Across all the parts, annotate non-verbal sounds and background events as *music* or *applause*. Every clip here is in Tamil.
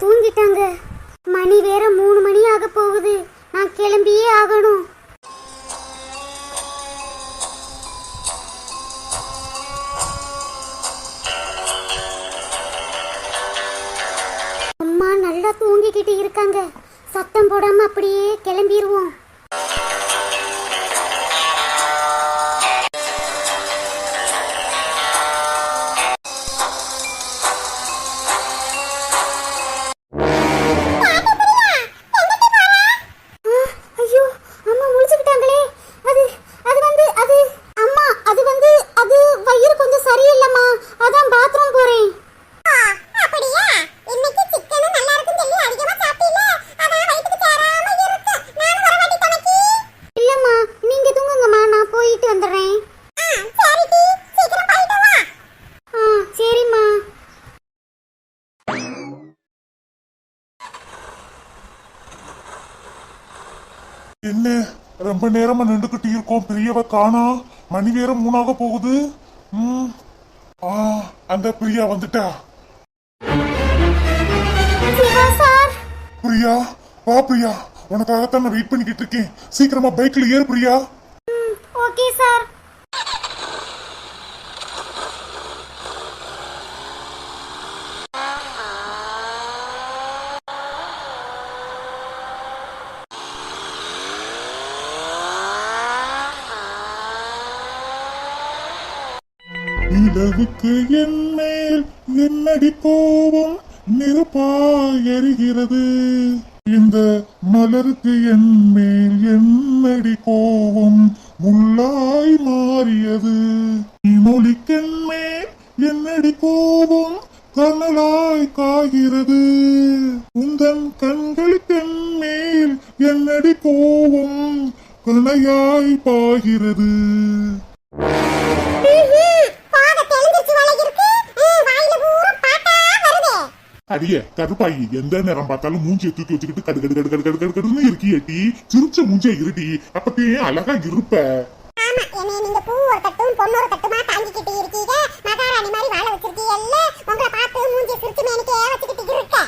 தூங்கிட்டாங்க. மணி வேற மூணு மணி ஆக போகுது. நான் கிளம்பியே ஆகணும். அம்மா நல்லா தூங்கிக்கிட்டு இருக்காங்க. சத்தம் போடாம அப்படியே கிளம்பிடுவோம் ரொம்ப நேரமா நின்றுகிட்டு இருக்கோம் பெரியவ காணா. மணி வேற மூணாக போகுது. ம். ஆ அந்த பிரியா வந்துட்டா. பிரியா வா பிரியா. உனக்காகத்தான் நான் வெயிட் பண்ணிக்கிட்டு இருக்கேன். சீக்கிரமா பைக்ல ஏறு பிரியா. Okay sir. நிலவுக்கு என்மேல் என்னடி கோபம்? நெருப்பாயறிகிறது இந்த மலருக்கு என்மேல் என்னடி கோபம்? முள்ளாய் மாறியது. மொழிக்கென்மேல் என்னடி கோபம்? கனலாய் காய்கிறது உந்தன் கண்களுக்கென்மேல் என்னடி கோபம்? கனையாய் பாய்கிறது. அடிய கருப்பாயி எந்த நேரம் பார்த்தாலும் மூஞ்சியை தூக்கி வச்சுக்கிட்டு கடு கடு கடு கடு கடு கடுன்னு இருக்கியட்டி சிரிச்ச மூஞ்சிய இருட்டி அப்பத்தே அழகா இருப்ப. ஆமா என்னைய நீங்க பூ ஒரு கட்டும் பொண்ணு ஒரு கட்டுமா தாங்கிக்கிட்டு இருக்கீங்க? மகாராணி மாதிரி வாழ வச்சிருக்கீங்கல்ல உங்களை பார்த்து மூஞ்சி சிரிச்சு மேனிக்கே வச்சுக்கிட்டு இருக்க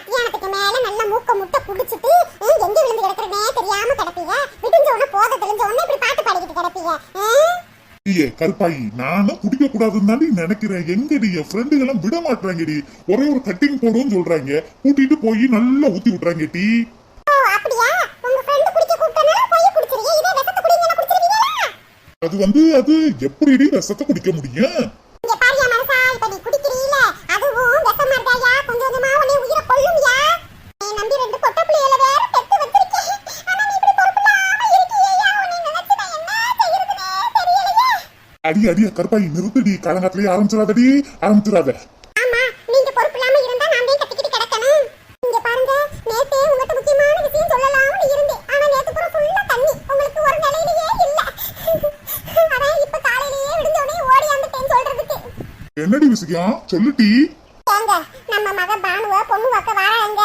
கல்யாணத்துக்கு மேல நல்ல மூக்க முட்டை குடிச்சிட்டு ஹம், எங்க விழுந்து கிடக்குறனே தெரியாம கிடப்பீங்க விடிஞ்ச உடனே போத தெளிஞ்ச உடனே இப்படி பாட்டு பாடிக்கிட்டு கிடப்பீங்க ஹம்? ஐயே கருப்பாயி நானும் குடிக்க கூடாதுன்னு தாண்டி நினைக்கிறேன். எங்கடி என் ஃப்ரெண்டுங்க எல்லாம் விட மாட்டாங்கடி ஒரே ஒரு கட்டிங் போடுன்னு சொல்றாங்க. கூட்டிட்டு போய் நல்லா ஊத்தி விட்டுறாங்க டி. அது வந்து அது எப்படிடி ரசத்தை குடிக்க முடியும்? அடி அடிய கருப்பாயி நிறுத்தடி. காலங்காத்திலேயே ஆரம்பிச்சிடாதடி. ஆரம்பிச்சிடாத. ஆமா நீங்க பொறுப்பில்லாம இருந்தா நான் தான் கத்திக்கிட்டு கிடக்கணும். இங்க பாருங்க நேத்தே உங்ககிட்ட முக்கியமான விஷயம் சொல்லலாம்னு இருந்தேன். ஆனா நேத்து பூரா ஃபுல்லா தண்ணி. உங்களுக்கு ஒரு நிலையிலேயே இல்ல. அதான் இப்ப காலையிலேயே விடிஞ்ச உடனே ஓடி வந்துட்டேன் சொல்றதுக்கு. என்னடி விஷயம் சொல்லுடி. ஏங்க நம்ம மக பானுவ பொண்ணு வைக்க வராங்க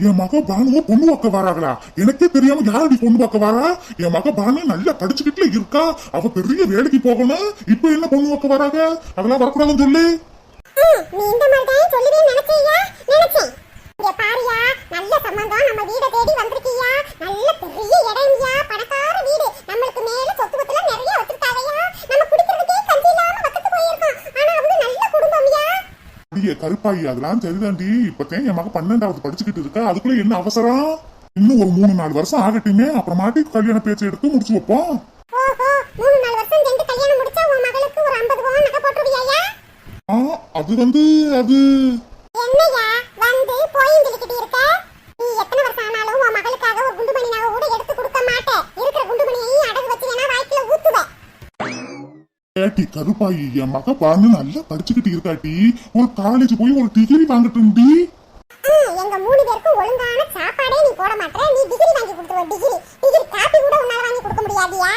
என் மக பானுவ பொண்ணு பார்க்க வராங்களா? எனக்கே தெரியாம யாரடி பொண்ணு பார்க்க வரா? என் மக பானு நல்லா படிச்சுக்கிட்டுல இருக்கா? அவ பெரிய வேலைக்கு போகணும். இப்ப என்ன பொண்ணு பார்க்க வராங்க? அதெல்லாம் வரக்கூடாதுன்னு சொல்லு ம், நீ இந்த மாதிரி தான் சொல்லுவேன்னு நினைச்சியா நினைச்சேன் இங்க பாரியா நல்ல சம்பந்தம் நம்ம வீட தேடி வந்திருக்கியா நல்ல பெரிய இடம்யா பணக்கார வீடு நம்மளுக்கு மேல சொத்து பத்துல நிறைய வச்சிருக்காங்கயா நம்ம குடிக்கிறதுக்கே கஞ்சி இல்லாம வக்கத்து போயிருக்கோம் ஆனா அவங்க நல்ல குடும்பம்யா அடியே கருப்பாயி அதெல்லாம் சரிதாண்டி இப்பதான் என் மக பன்னெண்டாவது படிச்சுக்கிட்டு இருக்கா அதுக்குள்ள என்ன அவசரம்? இன்னும் ஒரு மூணு நாலு வருஷம் ஆகட்டுமே அப்புறமாட்டி கல்யாண பேச்சு எடுத்து முடிச்சு வைப்போம். அது வந்து அது என்னையா வந்து சொல்லிக்கிட்டு இருக்க? ஏட்டி கருப்பாயி என் மக பானு நல்லா படிச்சுக்கிட்டு இருக்காட்டி ஒரு காலேஜ் போய் ஒரு டிகிரி வாங்கட்டும்டி. எங்க மூணு பேருக்கும் ஒழுங்கான சாப்பாடே நீ போட மாட்டே நீ டிகிரி வாங்கி கொடுத்துருவ டிகிரி டிகிரி காப்பி கூட உன்னால வாங்கி கொடுக்க முடியாதியா?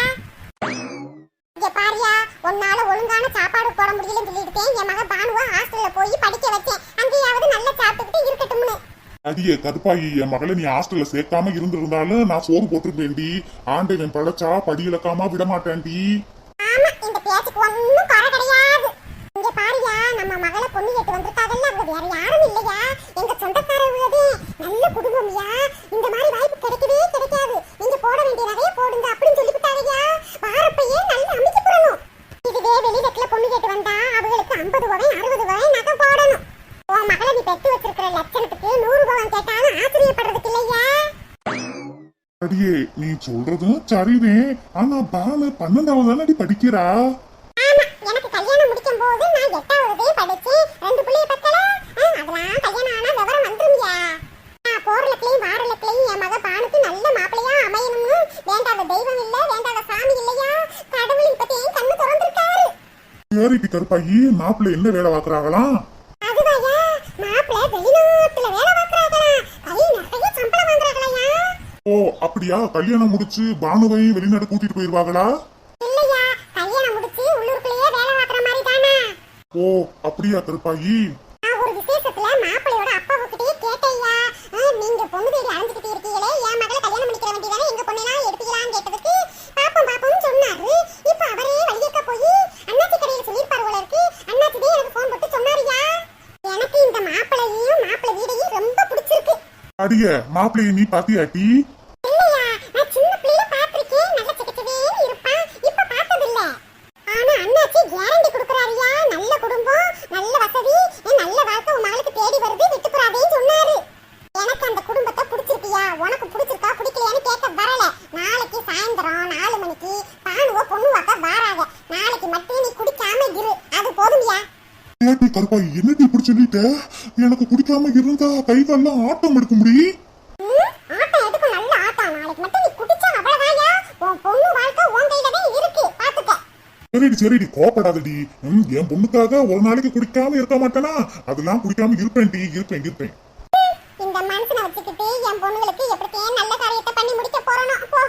இங்க பாரியா உன்னால ஒழுங்கான சாப்பாடு போட முடியலன்னு சொல்லிட்டு என் மக பானுவ ஹாஸ்டல்ல போய் படிக்க வச்சேன். அங்கேயாவது நல்லா சாப்பிட்டுக்கிட்டு இருக்கட்டும்னு. அடியே கருப்பாயி என் மகளை நீ ஹாஸ்டல்ல சேர்க்காம இருந்திருந்தாலும் நான் சோறு போட்டிருப்பேன்டி ஆண்டவன் படைச்சா படி இழக்காம விட மாட்டேன்டி. ஆமா இந்த குறை கிடையாது. இங்க பாருயா நம்ம மகளை பொண்ணு கேட்டு வந்திருக்காங்கல்ல அவங்க வேற யாரும் இல்லையா? எங்க சொந்தக்காரவங்களே நல்ல குடும்பம்யா. இந்த மாதிரி வாய்ப்பு கிடைக்கவே கிடைக்காது. நீங்க போட வேண்டிய நகையை போடுங்க அப்படின்னு சொல்லிவிட்டாங்கய்யா. வாரப்பையே நல்ல அமைச்சு போடணும் இதுவே வெளிநாட்டுல பொண்ணு கேட்டு வந்தா அவங்களுக்கு ஐம்பது ரூபாய் அறுபது ரூபாய் நகை போடணும். உன் மகளை நீ பெற்று வச்சிருக்கிற லட்சணத்துக்கு நூறு ரூபாய் கேட்டாலும் ஆச்சரியப்படுறதுக்கு இல்லையா? அடியே நீ சொல்றதும் சரிதே. ஆனா பானு பன்னெண்டாவது தானடி படிக்கிறா? எனக்கு கல்யாணம் முடிக்கும் போது நான் எட்டாவது படிச்சேன் ரெண்டு பிள்ளைய பத்தல. அதெல்லாம் கல்யாணம் ஆனா விவரம் வந்துருமியா. நான் என் மக பானுக்கு நல்ல மாப்பிள்ளையா அமையணும்னு வேண்டாத தெய்வம் இல்ல வேண்டாத சாமி இல்லையா? கடவுள் என் கண்ணு திறந்திருக்காரு. சரிடி கருப்பாயி மாப்பிள்ளை என்ன வேலை பார்க்கறாங்களாம் அதுவாயா? மாப்பிள்ளை வெளிநாட்டுல வேலை பார்க்கறாங்களாம் கை நிறைய சம்பளம் வாங்குறாங்களையா? ஓ அப்படியா? கல்யாணம் முடிச்சு பானுவையும் வெளிநாடு கூட்டிட்டு போயிருவாங்களா இல்லையா கல்யாணம் முடிச்சு உள்ளூருக்குள்ளேயே வேலை பார்க்கற மாதிரி தானே ஓ அப்படியா கருப்பாயி? நான் ஒரு விசேஷத்துல மாப்பிள்ளையோட அப்பாவை கிட்டயே கேட்டையா நீங்க பொண்ணு தேடி அலைஞ்சுக்கிட்டு இருக்கீங்களே என் மகளை கல்யாணம் பண்ணிக்கிற வேண்டியதானே எங்க பொண்ணெல்லாம் எடுத்துக்கலாம்னு கேட்டதுக்கு பாப்போம் பாப்போம்னு சொன்னாரு இப்ப அவரே வழியக்க போய் அண்ணாச்சி கடையில சொல்லியிருப்பாரு போல இருக்கு அண்ணாச்சி தான் எனக்கு ஃபோன் போட்டு சொன்னாருயா எனக்கு இந்த மாப்பிள்ளையும் மாப்பிள்ளை வீடையும் ரொம்ப பிடிச்சிருக்கு அடிய மாப்பிள்ளைய நீ பாத்தியாட்டி இல்லையா நான் சின்ன பிள்ளைல பார்த்திருக்கேன் நல்ல சிக்கச்சவேன்னு இருப்பான் இப்ப பார்த்ததில்ல ஆனா அண்ணாச்சி கேரண்டி கொடுக்கறாருயா நல்ல குடும்பம் நல்ல வசதி என் நல்ல வாழ்க்கை உன் மகளுக்கு தேடி வருது விட்டுப்புறாதேன்னு சொன்னாரு எனக்கு அந்த குடும்பத்தை பிடிச்சிருக்கியா உனக்கு பிடிச்சிருக்கா பிடிக்கலையான்னு கேட்க வரல நாளைக்கு சாயந்தரம் நாலு மணிக்கு பானுவ பொண்ணு வாக்க வாராங்க நாளைக்கு மட்டும் நீ குடிக்காம இரு அது போதும்யா ஏட்டி கருப்பாயி என்னடி இப்படி சொல்லிட்ட? எனக்கு குடிக்காம இருந்தா கை கால்லாம் ஆட்டம் எடுக்க முடியும் ம், ஆட்டம் எதுக்கும் நல்ல ஆட்டம். நாளைக்கு மட்டும் நீ குடிச்சா அவ்வளவுதான்யா. உன் பொண்ணு வாழ்க்கை உன் கையில தான் இருக்கு. பாத்துக்க. சரிடி சரிடி. கோபப்படாதடி என் பொண்ணுக்காக ஒரு நாளைக்கு குடிக்காம இருக்க மாட்டேனா? அதெல்லாம் குடிக்காம இருப்பேன்டி இருப்பேன் இருப்பேன். இந்த மனசுல வச்சுக்கிட்டு என் பொண்ணுங்களுக்கு எப்படித்தையும் நல்ல காரியத்தை பண்ணி முடிக்க போறோம் அப்போ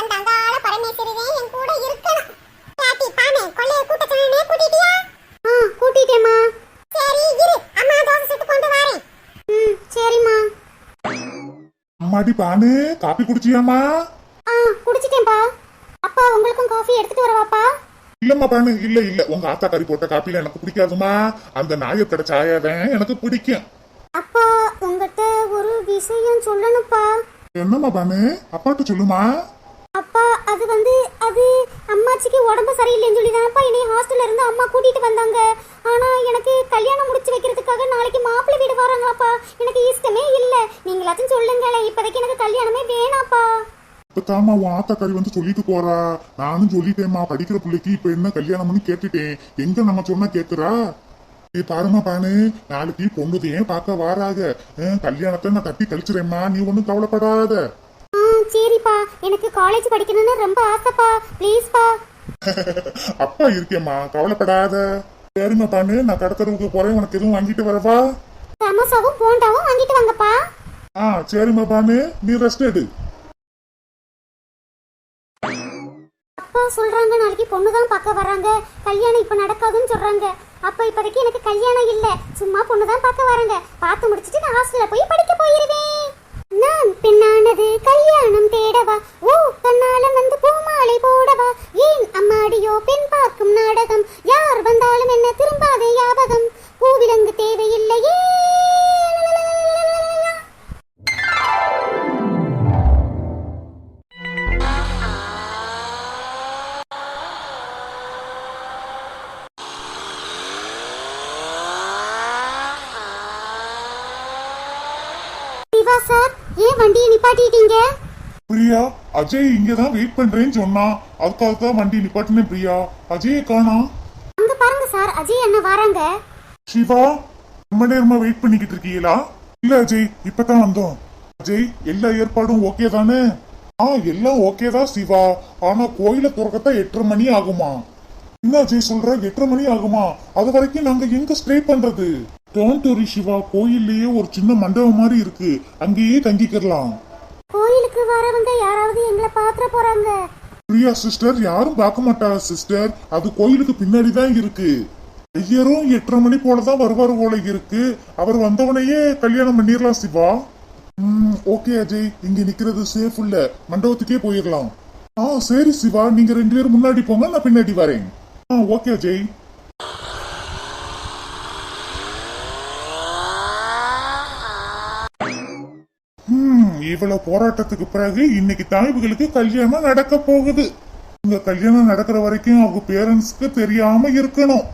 அந்த அங்காள பரமேஸ்வரி தான் என் கூட இருக்கணும். பானே கொள்ளைய கூட்ட சொன்னே கூட்டிட்டியா? கூட்டிட்டேம்மா. சரி இரு. அம்மா தோசை சுட்டு கொண்டு வரேன். ம் சரிம்மா. அம்மாடி பானு காப்பி குடிச்சியாமா ஆ குடிச்சிட்டேன்ப்பா. அப்பா உங்களுக்கும் காஃபி எடுத்துட்டு வரவாப்பா? இல்லம்மா பானு இல்ல இல்ல. உங்க ஆத்தா கறி போட்ட காப்பில எனக்கு பிடிக்காதுமா அந்த நாயக்கடை சாயாதான் எனக்கு பிடிக்கும். அப்பா உங்ககிட்ட ஒரு விஷயம் சொல்லணும்ப்பா. என்னம்மா பானு? அப்பாட்ட சொல்லுமா? அப்பா அது வந்து அது அம்மாச்சிக்கு உடம்பு சரியில்லைன்னு சொல்லி தான்ப்பா என்னை ஹாஸ்டல்ல இருந்து அம்மா கூட்டிட்டு வந்தாங்க. ஆனா எனக்கு கல்யாணம் முடிச்சு வைக்கிறதுக்காக நாளைக்கு மாப்பிள்ளை வீடு வராங்களாப்பா. எனக்கு இஷ்டமே இல்ல. நீங்களாச்சும் சொல்லுங்களேன் இப்போதைக்கு எனக்கு கல்யாணமே வேணாப்பா. இப்பதாம்மா உன் ஆத்தா கறி வந்து சொல்லிட்டு போறா. நானும் சொல்லிட்டேம்மா படிக்கிற பிள்ளைக்கு இப்ப என்ன கல்யாணம்னு கேட்டுட்டேன். எங்க நம்ம சொன்னா கேக்குறா? ஏ பாருமா பானு. நாளைக்கு பொண்ணுதையும் பார்க்க வாராக. கல்யாணத்தை நான் கட்டி கழிச்சுறேம்மா. நீ ஒன்றும் கவலைப்படாத. சரிப்பா. எனக்கு காலேஜ் படிக்கணும்னு ரொம்ப ஆசைப்பா. ப்ளீஸ்ப்பா *laughs* அப்பா இருக்கேம்மா. கவலைப்படாத. சரிம்மா பானு நான் கடத்தரவுக்கு போறேன். உனக்கு எதுவும் வாங்கிட்டு வரவா? சமோசாவும் போண்டாவும் வாங்கிட்டு வாங்கப்பா. ஆ சரிம்மா பானு. நீ ரெஸ்ட் எடு. அப்பா சொல்றாங்க நாளைக்கு பொண்ணு தான் பார்க்க வராங்க. கல்யாணம் இப்ப நடக்காதுன்னு சொல்றாங்க. அப்ப இப்போதைக்கு எனக்கு கல்யாணம் இல்ல. சும்மா பொண்ணு தான் பார்க்க வராங்க. பார்த்து முடிச்சிட்டு நான் ஹாஸ்டல்ல போய் படிக்க போயிருவேன். நான் பெண்ணானது கல்யாணம் தேடவா? ஓ கண்ணால வந்து பூமாலை போடவா? ஏன் அம்மாடியோ பெண் பார்க்கும் நாடகம்? யார் வந்தாலும் என்ன திரும்பாத ஞாபகம் பூவிலங்கு தேவையில்லையே. சார் ஏன் வண்டியை நிப்பாட்டிட்டீங்க? பிரியா அஜய் இங்கதான் வெயிட் பண்றேன்னு சொன்னான் அதுக்காக தான் வண்டி நிப்பாட்டினேன் பிரியா. அஜயை காணா? அங்க பாருங்க சார் அஜய் அண்ணா வராங்க? சிவா ரொம்ப நேரமா வெயிட் பண்ணிக்கிட்டு இருக்கீங்களா? இல்ல அஜய் இப்பதான் வந்தோம். அஜய் எல்லா ஏற்பாடும் ஓகே தானே? ஆ எல்லாம் ஓகே தான் சிவா ஆனா கோயில திறக்கத்தான் எட்டரை மணி ஆகுமா? என்ன அஜய் சொல்ற? எட்டரை மணி ஆகுமா? அது வரைக்கும் நாங்க எங்க ஸ்டே பண்றது? டோன்ட் வரி சிவா கோயில்லயே ஒரு சின்ன மண்டபம் மாதிரி இருக்கு. அங்கேயே தங்கிக்கலாம் கோயிலுக்கு வரவங்க யாராவது எங்களை பாத்திர போறாங்க. பிரியா சிஸ்டர் யாரும் பார்க்க மாட்டாங்க சிஸ்டர். அது கோயிலுக்கு பின்னாடி தான் இருக்கு. ஐயரும் எட்டரை மணி போல தான் வருவார் போல இருக்கு. அவர் வந்தவனையே கல்யாணம் பண்ணிடலாம் சிவா. ம் ஓகே அஜய். இங்க நிக்கிறது சேஃப் இல்ல. மண்டபத்துக்கே போயிடலாம். ஆ சரி சிவா. நீங்க ரெண்டு பேரும் முன்னாடி போங்க நான் பின்னாடி வரேன். ஆ ஓகே அஜய். இவ்வளவு போராட்டத்துக்கு பிறகு இன்னைக்கு தான் இவங்களுக்கு கல்யாணம் நடக்க போகுது. இந்த கல்யாணம் நடக்கிற வரைக்கும் அவங்க பேரண்ட்ஸ்க்கு தெரியாம இருக்கணும்.